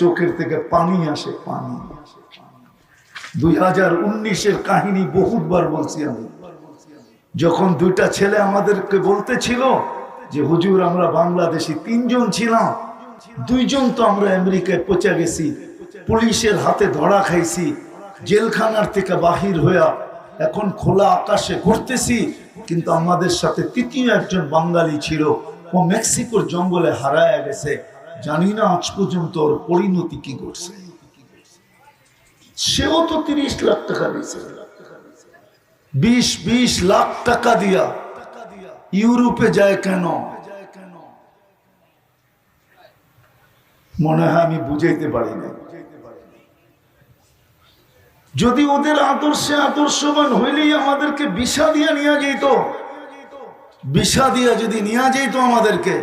চোখের থেকে পানি আসে, পানি দুই হাজার উনিশের কাহিনী বহুতবার বলছি আমি। যখন দুইটা ছেলে আমাদেরকে বলতেছিল যে, হুজুর, আমরা বাংলাদেশি তিনজন ছিলাম, দুইজন তো আমরা আমেরিকায় পচে গেছি, পুলিশের হাতে ধরা খাইছি, জেলখানার থেকে বাহির হইয়া এখন খোলা আকাশে ঘুরতেছি, কিন্তু আমাদের সাথে তৃতীয় একজন বাঙালি ছিল, ও মেক্সিকোর জঙ্গলে হারায় গেছে। জানি না আজ পর্যন্ত ওর পরিণতি কি করছে সেও তো তিরিশ লাখ টাকা দিয়েছে। বিশ বিশ লাখ টাকা দিয়া ইউরোপে যায় কেন? মনে হয় আমি বুঝাইতে পারি না যদি ওদের আদর্শে আদর্শবান হইলেই আমাদেরকে বিষা দিয়া নিয়ে যেত বিষা দিয়া যদি নিয়ে যেত আমাদেরকে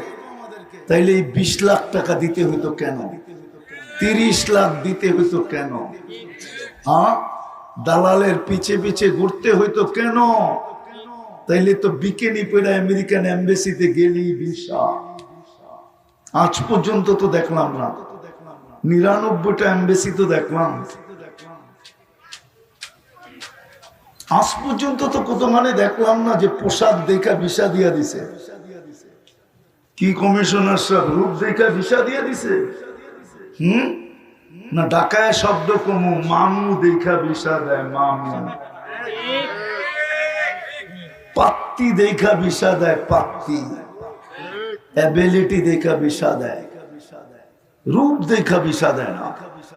তাইলে এই বিশ লাখ টাকা দিতে হইতো কেন? তিরিশ লাখ দিতে হইতো কেন? হ্যাঁ? দালালের পিছে পিছে ঘুরতে হইতো কেন? তাইলে তো বিকেনি পেড়া আমেরিকান এম্বাসিতে গেলি ভিসা। আজ পর্যন্ত তো দেখলাম না। নিরানব্বইটা এম্বাসি তো দেখলাম। আজ পর্যন্ত তো কত মানে দেখলাম না যে পোশাক দেখা ভিসা দিয়া দিছে। কি কমিশনার সব রূপ দেখা ভিসা দিয়ে দিছে। হম? না ঢাকায় শব্দ কমু। মামু দেখা ভিসা দেয়, মামু। পাত্তি দেখা ভিসা দেয়, পাত্তি। অ্যাবিলিটি দেখা ভিসা দেয়। রূপ দেখা ভিসা দেয় না।